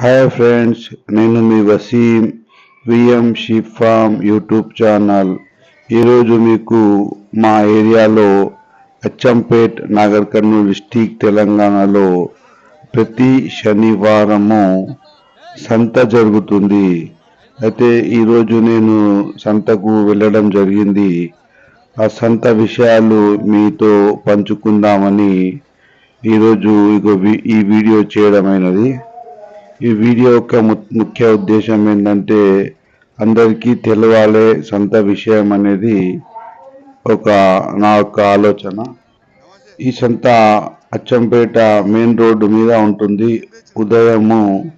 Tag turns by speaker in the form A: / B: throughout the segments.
A: Hi friends నేను మీ Waseem VM sheep farm YouTube channel. ఈరోజు మీకు మా ఏరియాలో అచ్చంపేట్ నాగర్ కర్నూలు డిస్టిక్ తెలంగాణలో ప్రతి శనివారము సంత జరుగుతుంది. అయితే ఈరోజు నేను సంతకు వెళ్ళడం జరిగింది. ఆ సంత విషయాలు మీతో పంచుకుందామని ఈరోజు ఇగో ఈ వీడియో చేయడమైనది. ఈ వీడియో యొక్క ము- ముఖ్య ఉద్దేశం ఏంటంటే అందరికీ తెలవాలే సొంత విషయం అనేది ఒక నా యొక్క ఆలోచన. ఈ సంత అచ్చంపేట మెయిన్ రోడ్డు మీద ఉంటుంది. ఉదయము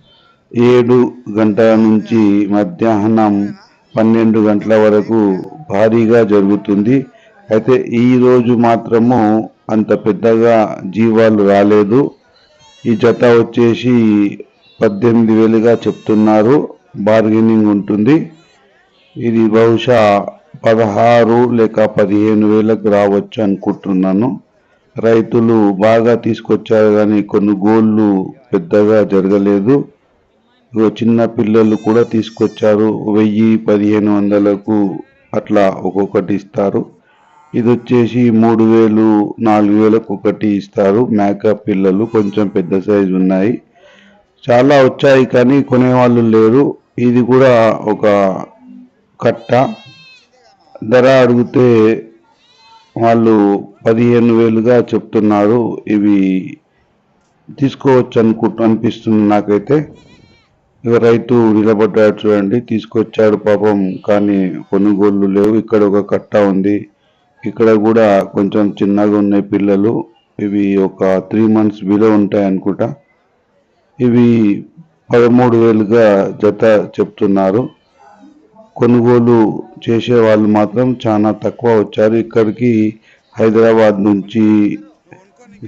A: ఏడు గంటల నుంచి మధ్యాహ్నం పన్నెండు గంటల వరకు భారీగా జరుగుతుంది. అయితే ఈరోజు మాత్రము అంత పెద్దగా జీవాలు రాలేదు. ఈ జత వచ్చేసి పద్దెనిమిది వేలుగా చెప్తున్నారు. బార్గెనింగ్ ఉంటుంది. ఇది బహుశా పదహారు లేక పదిహేను వేలకు రావచ్చు అనుకుంటున్నాను. రైతులు బాగా తీసుకొచ్చారు కానీ కొనుగోళ్ళు పెద్దగా జరగలేదు. చిన్న పిల్లలు కూడా తీసుకొచ్చారు. వెయ్యి పదిహేను వందలకు అట్లా ఒక్కొక్కటి ఇస్తారు. ఇది వచ్చేసి మూడు వేలు నాలుగు వేలకు ఒకటి ఇస్తారు. మేకప్ పిల్లలు కొంచెం పెద్ద సైజు ఉన్నాయి. చాలా వచ్చాయి కానీ కొనేవాళ్ళు లేరు. ఇది కూడా ఒక కట్ట. ధర అడిగితే వాళ్ళు పదిహేను వేలుగా చెప్తున్నారు. ఇవి తీసుకోవచ్చు అనుకుంటు అనిపిస్తుంది నాకైతే. ఇక రైతు నిలబడ్డాడు చూడండి తీసుకొచ్చాడు పాపం కానీ కొనుగోళ్ళు లేవు. ఇక్కడ ఒక కట్ట ఉంది. ఇక్కడ కూడా కొంచెం చిన్నగా ఉన్నాయి పిల్లలు. ఇవి ఒక త్రీ మంత్స్ బిలో ఉంటాయి అనుకుంటా ఇవి పదమూడు వేలుగా జత చెప్తున్నారు. కొనుగోలు చేసే వాళ్ళు మాత్రం చాలా తక్కువ వచ్చారు. ఇక్కడికి హైదరాబాద్ నుంచి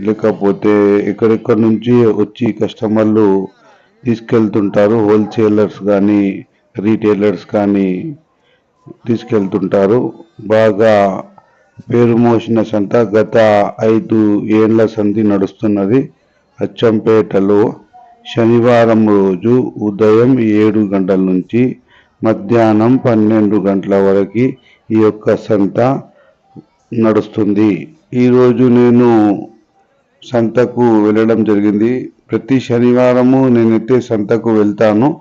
A: లేకపోతే ఎక్కడెక్కడి నుంచి వచ్చి కస్టమర్లు తీసుకెళ్తుంటారు. హోల్సేలర్స్ కానీ రీటైలర్స్ కానీ తీసుకెళ్తుంటారు. బాగా పేరు మోసిన సంత గత ఐదు ఏళ్ళ సంధి నడుస్తున్నది. అచ్చంపేటలో శనివారం రోజు ఉదయం ఏడు గంటల నుంచి మధ్యాహ్నం పన్నెండు గంటల వరకు ఈ యొక్క సంత నడుస్తుంది. ఈరోజు నేను సంతకు వెళ్ళడం జరిగింది. ప్రతి శనివారము నేనైతే సంతకు వెళ్తాను.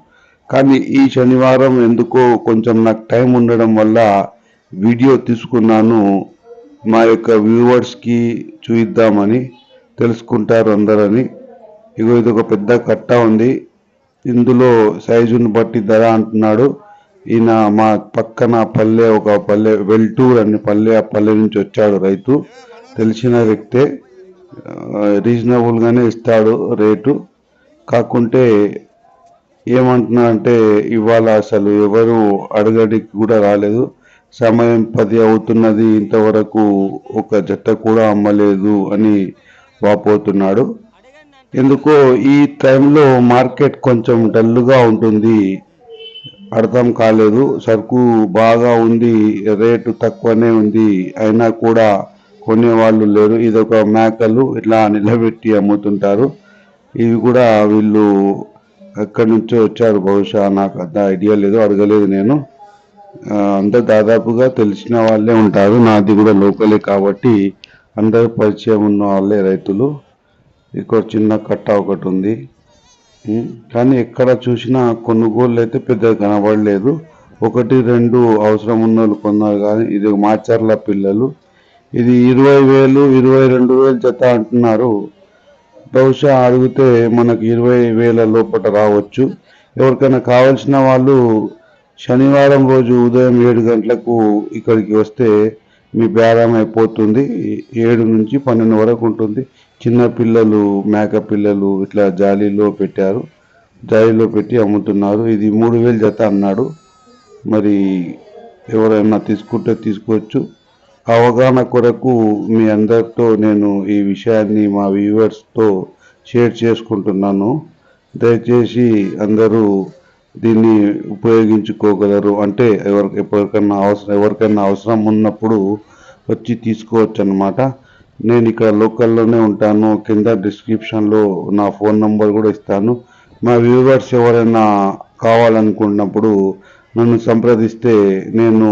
A: కానీ ఈ శనివారం ఎందుకో కొంచెం నాకు టైం ఉండడం వల్ల వీడియో తీసుకున్నాను. మా యొక్క వ్యూవర్స్కి చూద్దామని తెలుసుకుంటారు అందరని. ఇగో ఇది ఒక పెద్ద కట్ట ఉంది. ఇందులో సైజును బట్టి ధర అంటున్నాడు. ఈయన మా పక్కన పల్లె ఒక పల్లె వెల్టూర్ అని పల్లె ఆ పల్లె నుంచి వచ్చాడు రైతు. తెలిసిన వ్యక్తే రీజనబుల్ గానే ఇస్తాడు రేటు. కాకుంటే ఏమంటున్నా అంటే ఇవాళ అసలు ఎవరు అడగడికి కూడా రాలేదు. సమయం పది అవుతున్నది ఇంతవరకు ఒక జట్ట కూడా అమ్మలేదు అని వాపోతున్నాడు. ఎందుకో ఈ టైంలో మార్కెట్ కొంచెం డల్గా ఉంటుంది. అర్థం కాలేదు. సరుకు బాగా ఉంది రేటు తక్కువనే ఉంది. అయినా కూడా కొనేవాళ్ళు లేరు. ఇదొక మేకలు ఇట్లా నిలబెట్టి అమ్ముతుంటారు. ఇవి కూడా వీళ్ళు ఎక్కడి నుంచో వచ్చారు. బహుశా నాకు అంత ఐడియా లేదు అడగలేదు నేను. అంతా అందరు దాదాపుగా తెలిసిన వాళ్ళే ఉంటారు. నాది కూడా లోకలే కాబట్టి అందరూ పరిచయం ఉన్న వాళ్ళే రైతులు. ఇక్కడ చిన్న కట్ట ఒకటి ఉంది. కానీ ఎక్కడ చూసినా కొనుగోళ్ళు అయితే పెద్దగా కనబడలేదు. ఒకటి రెండు అవసరం ఉన్న వాళ్ళు కొన్నారు కానీ ఇది మాచర్ల పిల్లలు. ఇది ఇరవై వేలు ఇరవై రెండు వేలు జత అంటున్నారు. బహుశా అడిగితే మనకు ఇరవై వేల లోపల రావచ్చు. ఎవరికైనా కావాల్సిన వాళ్ళు శనివారం రోజు ఉదయం ఏడు గంటలకు ఇక్కడికి వస్తే మీ బేరం అయిపోతుంది. ఏడు నుంచి పన్నెండు వరకు ఉంటుంది. చిన్న పిల్లలు మేక పిల్లలు ఇట్లా జాలీలో పెట్టారు. జాలీలో పెట్టి అమ్ముతున్నారు. ఇది మూడు వేలు జత అన్నాడు. మరి ఎవరైనా తీసుకుంటే తీసుకోవచ్చు. అవగాహన కొరకు మీ అందరితో నేను ఈ విషయాన్ని మా వ్యూవర్స్తో షేర్ చేసుకుంటున్నాను. దయచేసి అందరూ దీన్ని ఉపయోగించుకోగలరు. అంటే ఎవరి ఎవరికైనా అవసరం ఎవరికైనా అవసరం ఉన్నప్పుడు వచ్చి తీసుకోవచ్చు అన్నమాట నేను ఇక్కడ లోకల్లోనే ఉంటాను. కింద డిస్క్రిప్షన్లో నా ఫోన్ నంబర్ కూడా ఇస్తాను. మా వ్యూవర్స్ ఎవరైనా కావాలనుకున్నప్పుడు నన్ను సంప్రదిస్తే నేను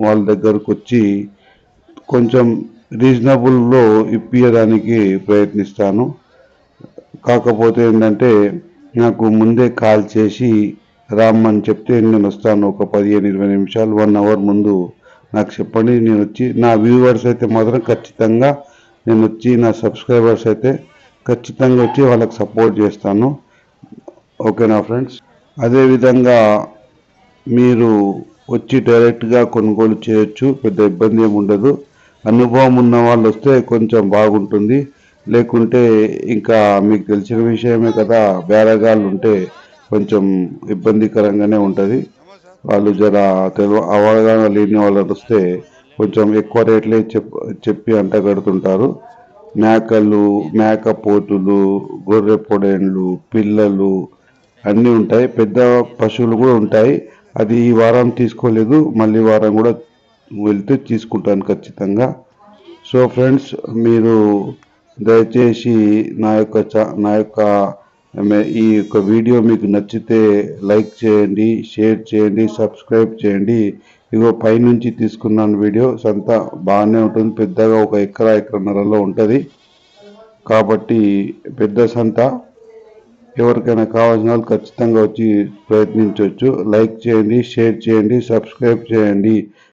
A: వాళ్ళ దగ్గరకు వచ్చి కొంచెం రీజనబుల్లో ఇప్పించడానికి ప్రయత్నిస్తాను. కాకపోతే ఏంటంటే నాకు ముందే కాల్ చేసి రామ్మని చెప్తే నేను వస్తాను ఒక పదిహేను ఇరవై నిమిషాలు వన్ అవర్ ముందు. నాకు చెప్పండి నేను వచ్చి నా వ్యూవర్స్ అయితే మాత్రం ఖచ్చితంగా నేను వచ్చి నా సబ్స్క్రైబర్స్ అయితే ఖచ్చితంగా వచ్చి వాళ్ళకి సపోర్ట్ చేస్తాను. ఓకేనా ఫ్రెండ్స్ అదేవిధంగా మీరు వచ్చి డైరెక్ట్గా కొనుగోలు చేయొచ్చు. పెద్ద ఇబ్బంది ఏమి ఉండదు. అనుభవం ఉన్న వాళ్ళు వస్తే కొంచెం బాగుంటుంది. లేకుంటే ఇంకా మీకు తెలిసిన విషయమే కదా బేరగాళ్ళు ఉంటే కొంచెం ఇబ్బందికరంగానే ఉంటుంది. వాళ్ళు జర తెలు అవగాహన లేని వాళ్ళు వస్తే కొంచెం ఎక్కువ రేట్లే చెప్ చెప్పి అంటగడుతుంటారు మేకలు మేక పోతులు గొర్రె పొడేండ్లు పిల్లలు అన్నీ ఉంటాయి. పెద్ద పశువులు కూడా ఉంటాయి. అది ఈ వారం తీసుకోలేదు. మళ్ళీ వారం కూడా వెళ్తే తీసుకుంటాను ఖచ్చితంగా. సో ఫ్రెండ్స్ మీరు దయచేసి నా యొక్క చా నా యొక్క ఈ యొక్క వీడియో మీకు నచ్చితే లైక్ చేయండి షేర్ చేయండి సబ్స్క్రైబ్ చేయండి. ఇగో పైనుంచి తీసుకున్నాను వీడియో. సంత బాగానే ఉంటుంది. పెద్దగా ఒక ఎకరా ఎకరన్నరలో ఉంటుంది. కాబట్టి పెద్ద సంత. ఎవరికైనా కావాల్సిన వాళ్ళు ఖచ్చితంగా వచ్చి ప్రయత్నించవచ్చు లైక్ చేయండి షేర్ చేయండి సబ్స్క్రైబ్ చేయండి.